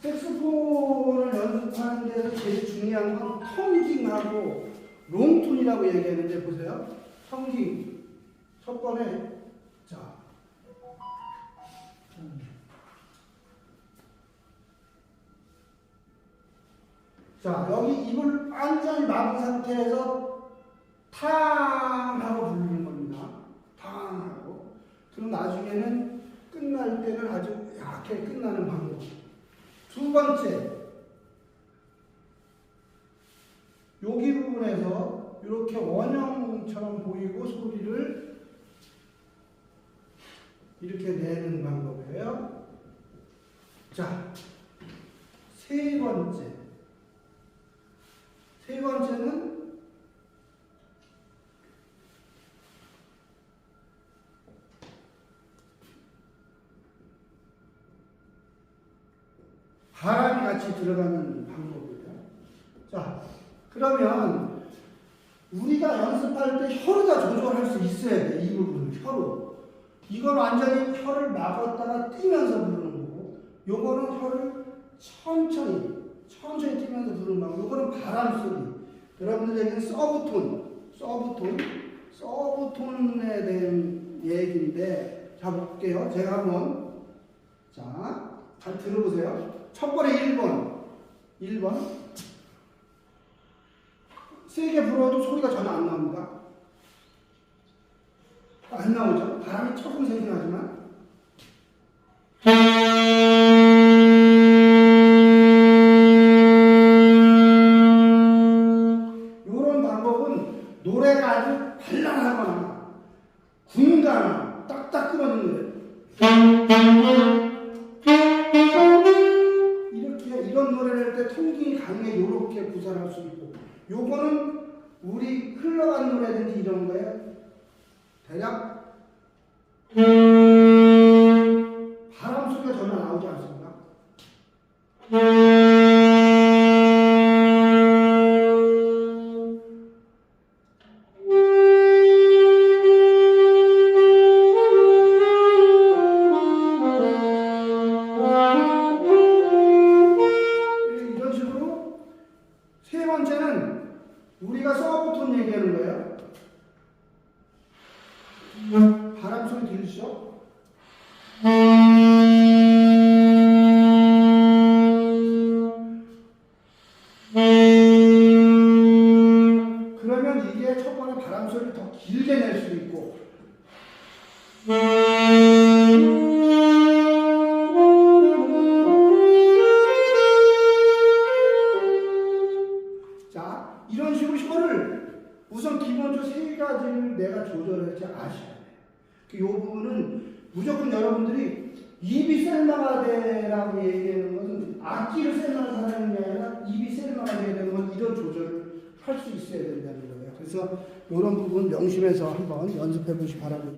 색소폰을 연습하는 데서 제일 중요한 건 텅깅하고 롱톤이라고 얘기하는데 보세요. 텅깅. 첫 번에 자. 자, 여기 입을 완전히 막은 상태에서 탕 하고 부르는 겁니다. 탕 하고. 그럼 나중에는 끝날 때는 아주 약하게 끝나는 방법. 두 번째, 여기 부분에서 이렇게 원형처럼 보이고 소리를 이렇게 내는 방법이에요. 자, 세 번째. 세 번째는 바람이 같이 들어가는 방법이에요. 자, 그러면 우리가 연습할 때 혀를 다 조절할 수 있어야 돼. 이 부분을 혀로. 이건 완전히 혀를 막았다가 뛰면서 부르는 거고, 요거는 혀를 천천히, 천천히 뛰면서 부르는 거고, 요거는 바람 소리. 여러분들 얘기는 서브톤, 서브톤, 서브톤에 대한 얘기인데, 자, 볼게요. 제가 한번, 자, 잘 들어보세요. 첫 번에 1번. 1번. 세게 불어도 소리가 전혀 안 나옵니다. 안 나오죠? 바람이 조금 세긴 하지만. 이런 방법은 노래가 아주 발랄하거나 군가나 딱딱 끊어지는. 이 렇게 이런 노래를 할때 통기이 강하게 이렇게 구사할 수 있고 요거는 우리 흘러간 노래든지 이런 거에 대략 세 번째는 우리가 서브톤 얘기하는 거예요. 바람 소리 들리시죠? 그러면 이게 첫 번에 바람 소리를 더 길게 낼 수 있고 우선 기본적으로 세 가지를 내가 조절할지 아셔야 돼요. 그요 부분은 무조건 여러분들이 입이 셀마가 되라고 얘기하는 것은 악기를 셀마가 하는 게 아니라 입이 셀마가 돼야 되는 건 이런 조절을 할 수 있어야 된다는 거예요. 그래서 이런 부분 명심해서 한번 연습해 보시 기 바랍니다.